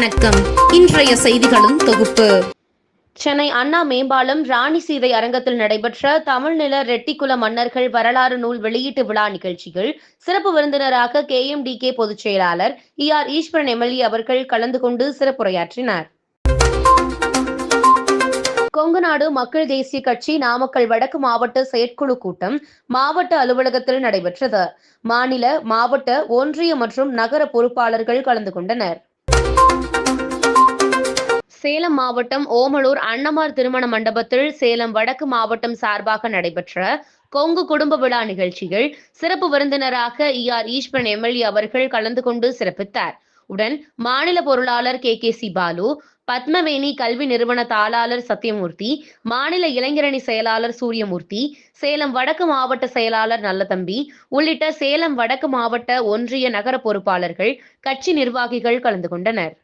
வணக்கம். இன்றைய செய்திகளும் தொகுப்பு. சென்னை அண்ணா மேம்பாலம் ராணி சீதை அரங்கத்தில் நடைபெற்ற தமிழ்நில ரெட்டிக்குல மன்னர்கள் வரலாறு நூல் வெளியீட்டு விழா நிகழ்ச்சியில் சிறப்பு விருந்தினராக கே எம் டி கே பொதுச் செயலாளர் இ ஆர் ஈஸ்வரன் எம்எல்ஏ அவர்கள் கலந்து கொண்டு சிறப்புரையாற்றினார் கொங்குநாடு மக்கள் தேசிய கட்சி நாமக்கல் வடக்கு மாவட்ட செயற்குழு கூட்டம் மாவட்ட அலுவலகத்தில் நடைபெற்றது. மாநில மாவட்ட ஒன்றிய மற்றும் நகர பொறுப்பாளர்கள் கலந்து கொண்டனர். சேலம் மாவட்டம் ஓமலூர் அன்னமார் திருமண மண்டபத்தில் சேலம் வடக்கு மாவட்டம் சார்பாக நடைபெற்ற கொங்கு குடும்ப விழா நிகழ்ச்சியில் சிறப்பு விருந்தினராக இ ஆர் ஈஸ்வரன் எம்எல்ஏ அவர்கள் கலந்து கொண்டு சிறப்பித்தார். உடன் மாநில பொருளாளர் K. K. C. Balu Padmaveni கல்வி நிறுவன தாளாளர் சத்யமூர்த்தி மாநில இளைஞரணி செயலாளர் சூரியமூர்த்தி சேலம் வடக்கு மாவட்ட செயலாளர் நல்லதம்பி உள்ளிட்ட சேலம் வடக்கு மாவட்ட ஒன்றிய நகர பொறுப்பாளர்கள் கட்சி நிர்வாகிகள் கலந்து கொண்டனர்.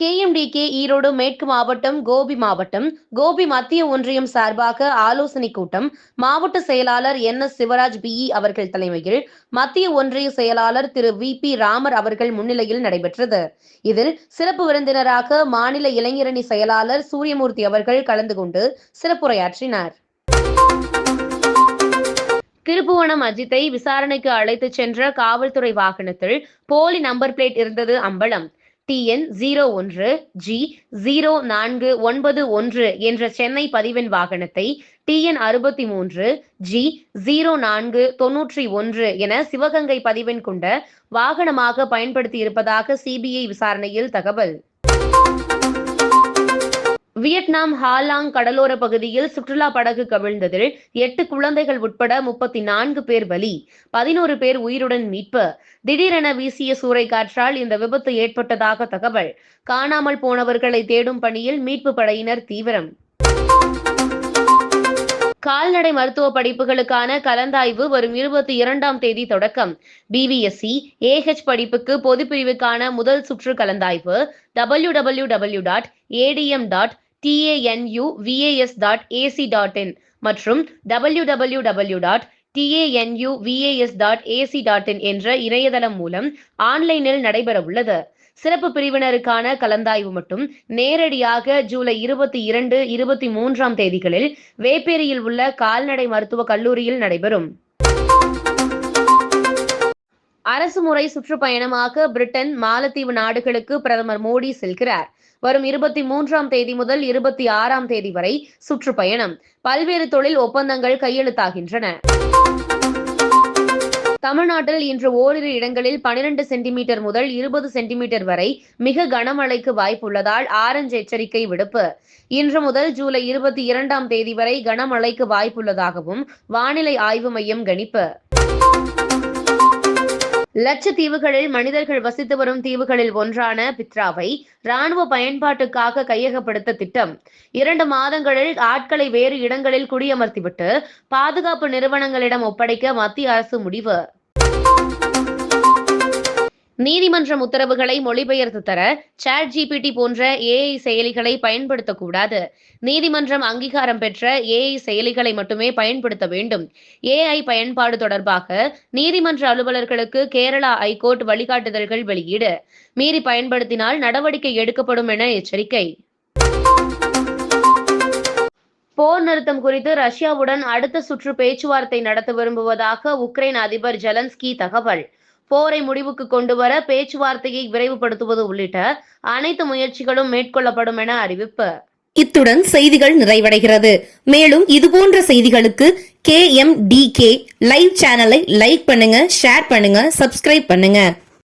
கேஎம்டிகே ஈரோடு மேற்கு மாவட்டம் கோபி மாவட்டம். கோபி மத்திய ஒன்றியம் சார்பாக ஆலோசனை கூட்டம். மாவட்ட செயலாளர் என் எஸ் சிவராஜ் பிஇ அவர்கள் தலைமையில் மத்திய ஒன்றிய செயலாளர் திரு வி பி ராமர் அவர்கள் முன்னிலையில் நடைபெற்றது. இதில் சிறப்பு விருந்தினராக மாநில இளைஞரணி செயலாளர் சூரியமூர்த்தி அவர்கள் கலந்து கொண்டு சிறப்புரையாற்றினார். திருப்புவனம் அஜித்தை விசாரணைக்கு அழைத்துச் சென்ற காவல்துறை வாகனத்தில் போலி நம்பர் பிளேட் இருந்தது அம்பலம். டிஎன் ஜீரோ ஒன்று ஜி ஜீரோ நான்கு ஒன்பது ஒன்று என்ற சென்னை பதிவெண் வாகனத்தை டிஎன் அறுபத்தி மூன்று ஜி ஜீரோ நான்கு தொன்னூற்றி ஒன்று என சிவகங்கை பதிவெண் கொண்ட வாகனமாக பயன்படுத்தி இருப்பதாக சிபிஐ விசாரணையில் தகவல். வியட்நாம் ஹாலாங் கடலோர பகுதியில் சுற்றுலா படகு கவிழ்ந்ததில் எட்டு குழந்தைகள் உட்பட முப்பத்தி நான்கு பேர் பலி. பதினோரு பேர் உயிருடன் மீட்பு. திடீரென வீசிய சூறைக்காற்றால் இந்த விபத்து ஏற்பட்டதாக தகவல். காணாமல் போனவர்களை தேடும் பணியில் மீட்பு படையினர் தீவிரம். கால்நடை மருத்துவ படிப்புகளுக்கான கலந்தாய்வு வரும் இருபத்தி இரண்டாம் தேதி தொடக்கம். பிவிஎஸ்சி ஏஹெச் படிப்புக்கு பொதுப்பிரிவுக்கான முதல் சுற்று கலந்தாய்வு. W W W dot ATM dot TANU VAS dot AC dot in மற்றும் W W W dot TANU VAS dot AC dot in என்ற இணையதளம் மூலம் ஆன்லைனில் நடைபெற உள்ளது சிறப்பு பிரிவினருக்கான கலந்தாய்வு மட்டும் நேரடியாக ஜூலை இருபத்தி இரண்டு இருபத்தி மூன்றாம் தேதிகளில் வேப்பேரியில் உள்ள கால்நடை மருத்துவக் கல்லூரியில் நடைபெறும். அரசு முறை சுற்றுப்பயணமாக பிரிட்டன் மாலத்தீவு நாடுகளுக்கு பிரதமர் மோடி செல்கிறார். வரும் இருபத்தி மூன்றாம் தேதி முதல் இருபத்தி ஆறாம் தேதி வரை சுற்றுப்பயணம். பல்வேறு தொழில் ஒப்பந்தங்கள் கையெழுத்தாகின்றன. தமிழ்நாட்டில் இன்று ஓரிரு இடங்களில் பனிரெண்டு சென்டிமீட்டர் முதல் இருபது சென்டிமீட்டர் வரை மிக கனமழைக்கு வாய்ப்புள்ளதால் ஆரஞ்சு எச்சரிக்கை விடுப்பு. இன்று முதல் ஜூலை இருபத்தி இரண்டாம் தேதி வரை கனமழைக்கு வாய்ப்புள்ளதாகவும் வானிலை ஆய்வு மையம் கணிப்பு. லட்சத்தீவுகளில் மனிதர்கள் வசித்து வரும் தீவுகளில் ஒன்றான பித்ராவை ராணுவ பயன்பாட்டுக்காக கையகப்படுத்த திட்டம். இரண்டு மாதங்களில் ஆட்களை வேறு இடங்களில் குடியமர்த்திவிட்டு பாதுகாப்பு நிறுவனங்களிடம் ஒப்படைக்க மத்திய அரசு முடிவு. நீதிமன்றம் உத்தரவுகளை மொழிபெயர்த்து தர சாட் ஜிபிடி போன்ற ஏஐ செயலிகளை பயன்படுத்தக்கூடாது. நீதிமன்றம் அங்கீகாரம் பெற்ற ஏஐ செயலிகளை மட்டுமே பயன்படுத்த வேண்டும். ஏஐ பயன்பாடு தொடர்பாக நீதிமன்ற அலுவலர்களுக்கு கேரளா ஐகோர்ட் வழிகாட்டுதல்கள் வெளியீடு. மீறி பயன்படுத்தினால் நடவடிக்கை எடுக்கப்படும் என எச்சரிக்கை. போர் நிறுத்தம் குறித்து ரஷ்யாவுடன் அடுத்த சுற்று பேச்சுவார்த்தை நடத்த விரும்புவதாக உக்ரைன் அதிபர் ஜெலன்ஸ்கி தகவல். போரை முடிவுக்கு கொண்டு வர பேச்சுவார்த்தையை விரைவுபடுத்துவது உள்ளிட்ட அனைத்து முயற்சிகளும் மேற்கொள்ளப்படும் என அறிவிப்பு. இத்துடன் செய்திகள் நிறைவடைகிறது. மேலும் இதுபோன்ற செய்திகளுக்கு K M D K live சேனலை லைக் பண்ணுங்க ஷேர் பண்ணுங்க சப்ஸ்கிரைப் பண்ணுங்க.